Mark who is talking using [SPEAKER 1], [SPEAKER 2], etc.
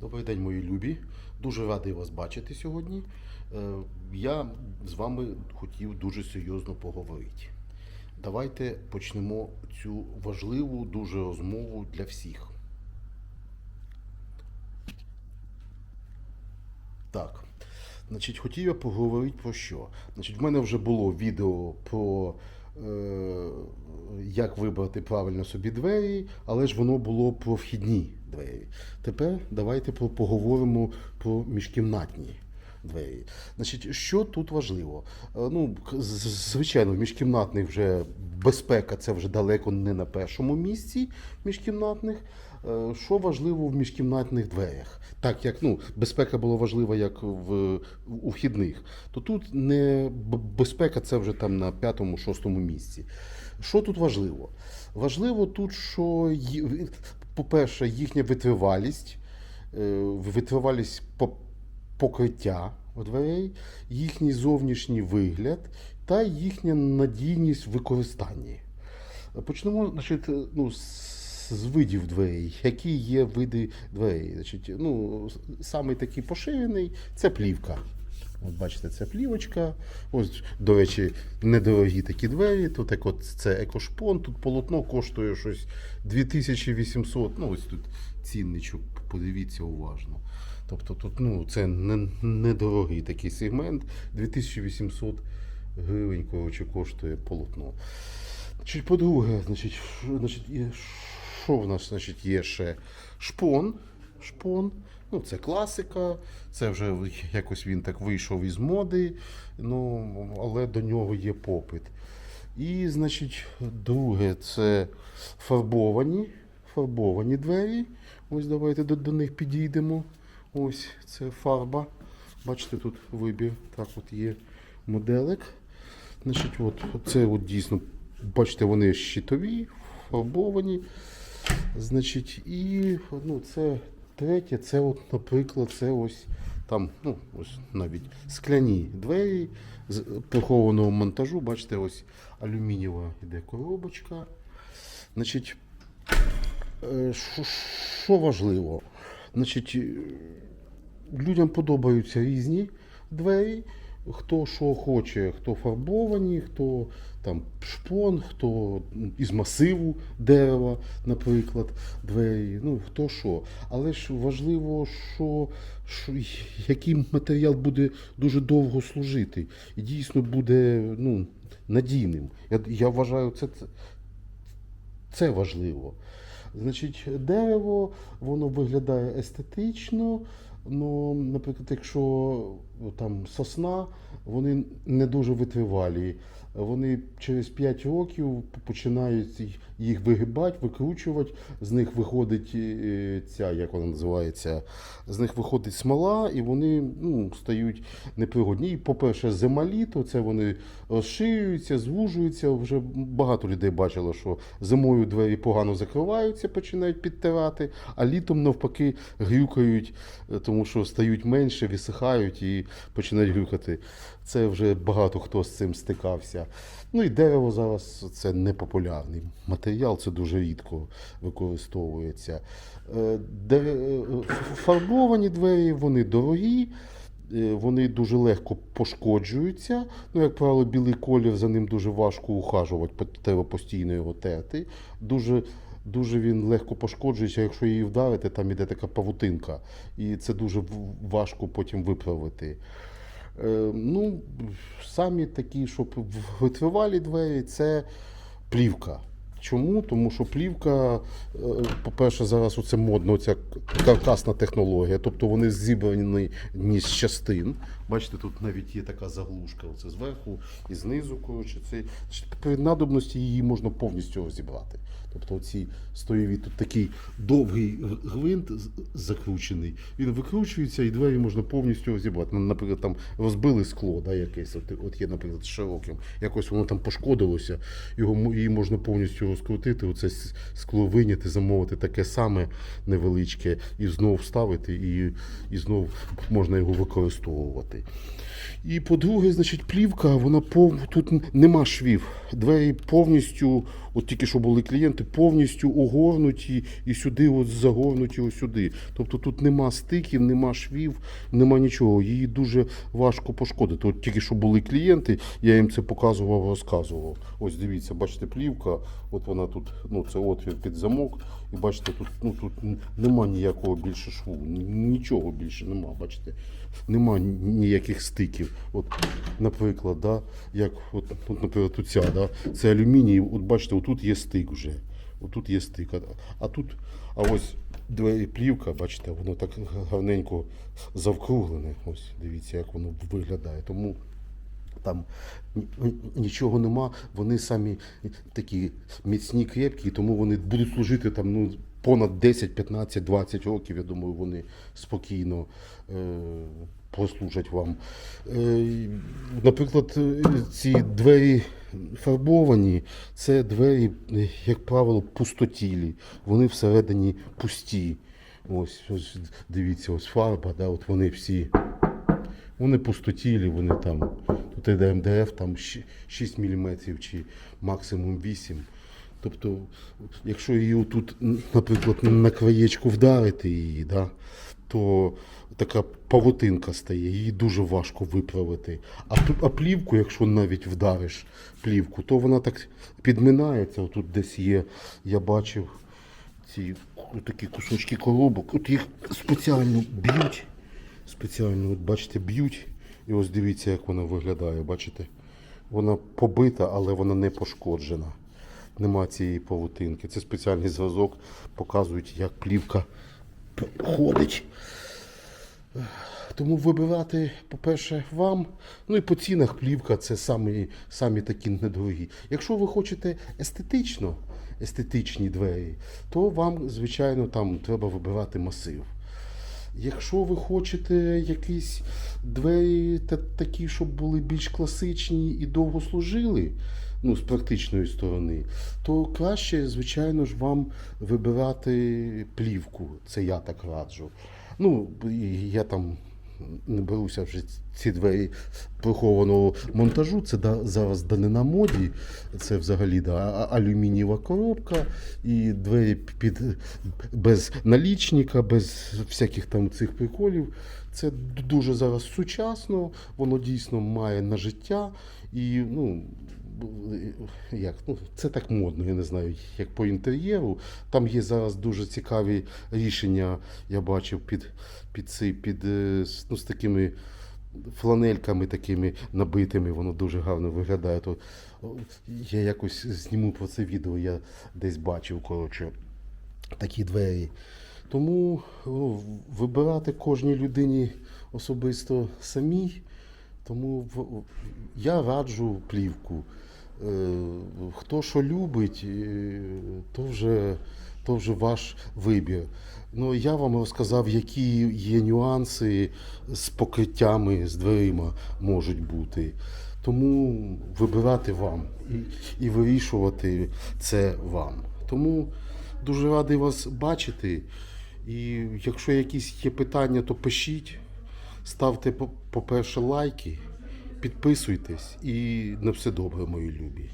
[SPEAKER 1] Добрий день, мої любі. Дуже радий вас бачити сьогодні. Е, Я з вами хотів дуже серйозно поговорити. Давайте почнемо цю важливу дуже розмову для всіх. Так. Значить, хотів я поговорити про що? Значить, в мене вже було відео про е, як вибрати правильно собі двері, але ж воно було про вхідні двері. Тепер давайте поговоримо про міжкімнатні двері. Значить, що тут важливо? Е, Ну, звичайно, в міжкімнатних вже безпека це вже далеко не на першому місці міжкімнатних. Е, Що важливо в міжкімнатних дверях? Так як ну, безпека була важлива як в, у вхідних, то тут не безпека це вже там на п'ятому-шостому місці. Що тут важливо? Важливо тут, що, по-перше, їхня витривалість, е, витривалість покриття дверей, їхній зовнішній вигляд та їхня надійність в використанні. Почнемо значить, ну, з з видів дверей. Які є види дверей? Значить, ну, самий такий поширений це плівка. От бачите, це плівочка. Ось, до речі, недорогі такі двері. Тут як от це екошпон, тут полотно коштує щось 2800. Ну, ось тут цінничок, подивіться уважно. Тобто тут ну, це не, недорогий такий сегмент. 2800 гривень коротше, коштує полотно. Значить, по-друге, значить, значить, що в нас значить, є ще шпон. Шпон. Ну, це класика, це вже якось він так вийшов із моди, ну, але до нього є попит. І, значить, друге, це фарбовані, фарбовані двері. Ось давайте до, до них підійдемо. Ось це фарба. Бачите, тут вибір. Так от є моделек. Значить, от, це от дійсно, бачите, вони щитові, фарбовані. Значить, і ну, це третє, це, от, наприклад, це ось там, ну, ось навіть скляні двері з прихованого монтажу. Бачите, ось алюмінієва йде коробочка. Значить, е, що- що важливо? Значить, е, людям подобаються різні двері. Хто що хоче, хто фарбовані, хто там шпон, хто із масиву дерева, наприклад, двері. Ну хто що. Але ж важливо, що, що який матеріал буде дуже довго служити і дійсно буде ну, надійним. Я, я вважаю, це, це, важливо. Значить, дерево, воно виглядає естетично. Ну, наприклад, якщо там сосна, вони не дуже витривалі. Вони через 5 років починають їх вигибати, викручувати. З них виходить е, ця, як вона називається, з них виходить смола, і вони ну, стають непригодні. І, по-перше, зима літо, це вони розширюються, звужуються. Вже багато людей бачило, що зимою двері погано закриваються, починають підтирати, а літом навпаки грюкають, е, тому що стають менше, висихають і починають грюкати. Це вже багато хто з цим стикався. Ну і дерево зараз це непопулярний матеріал, це дуже рідко використовується. Е, е, Фарбовані двері, вони дорогі. Е, Вони дуже легко пошкоджуються. Ну, як правило, білий колір за ним дуже важко ухажувати, треба постійно його терти. Дуже, дуже він легко пошкоджується, якщо її вдарити, там іде така павутинка. І це дуже важко потім виправити. Е, Ну, самі такі, щоб витривалі двері, це плівка. Чому? Тому що плівка, е, по-перше, зараз оце модно, ця каркасна технологія. Тобто вони зібрані ні з частин. Бачите, тут навіть є така заглушка оце зверху і знизу. Коротше, це при надобності її можна повністю розібрати. Тобто оці стоєві тут такий довгий гвинт закручений. Він викручується і двері можна повністю розібрати. Ну, Наприклад, там розбили скло, да, якесь, от, от є, наприклад, широким. Якось воно там пошкодилося, його її можна повністю розкрутити, оце скло виняти, замовити таке саме невеличке, і знов вставити, і, і знов можна його використовувати. І по-друге, значить, плівка, вона пов... тут нема швів. Двері повністю От тільки що були клієнти повністю огорнуті і сюди от загорнуті сюди. Тобто тут нема стиків, нема швів, нема нічого. Її дуже важко пошкодити. От тільки що були клієнти, я їм це показував, розказував. Ось дивіться, бачите, плівка, от вона тут, ну це отвір під замок. І бачите, тут, ну, тут нема ніякого більше шву, нічого більше нема, бачите. Нема ніяких стиків. От, наприклад, да, як от, от, наприклад, тут ця, да, це алюміній, от бачите, отут є стик вже. Отут є стик. А, тут, а ось плівка, бачите, воно так гарненько завкруглене. Ось дивіться, як воно виглядає. Тому там нічого нема, вони самі такі міцні, крепкі, тому вони будуть служити там ну, понад 10, 15, 20 років. Я думаю, вони спокійно е, прослужать вам. Е, наприклад, е, ці двері фарбовані, це двері, е, як правило, пустотілі. Вони всередині пусті. Ось, ось дивіться, ось фарба, да, от вони всі. Вони пустотілі, вони там, тут йде МДФ, там 6 мм чи максимум 8. Тобто, якщо її тут, наприклад, на краєчку вдарити її, да, то така павутинка стає, її дуже важко виправити. А, а плівку, якщо навіть вдариш плівку, то вона так підминається. Отут десь є, я бачив ці такі кусочки коробок. От їх спеціально б'ють. Спеціально, от бачите, б'ють. І ось дивіться, як вона виглядає. Бачите? Вона побита, але вона не пошкоджена. Нема цієї павутинки. Це спеціальний зразок, показують, як плівка ходить. Тому вибирати, по-перше, вам. Ну і по цінах плівка це самі, самі такі недорогі. Якщо ви хочете естетично, естетичні двері, то вам, звичайно, там треба вибирати масив. Якщо ви хочете якісь двері та, такі, щоб були більш класичні і довго служили, ну, з практичної сторони, то краще, звичайно ж, вам вибирати плівку. Це я так раджу. Ну, я там не беруся вже ці двері прихованого монтажу. Це да, зараз дане на моді. Це взагалі да, алюмінієва коробка і двері під без налічника, без всяких там цих приколів. Це дуже зараз сучасно, воно дійсно має на життя і ну. Як? Ну, це так модно, я не знаю, як по інтер'єру. Там є зараз дуже цікаві рішення, я бачив під, під, ці, під е, ну, з такими фланельками такими набитими, воно дуже гарно виглядає. То, я якось зніму про це відео, я десь бачив, коротше, такі двері. Тому ну, вибирати кожній людині особисто самій. Тому я раджу плівку. Е, Хто що любить, е, то вже, то вже ваш вибір. Ну, я вам розказав, які є нюанси з покриттями, з дверима можуть бути. Тому вибирати вам і, і вирішувати це вам. Тому дуже радий вас бачити. І якщо якісь є питання, то пишіть. Ставте, по- по-перше, лайки, підписуйтесь і на все добре, мої любі.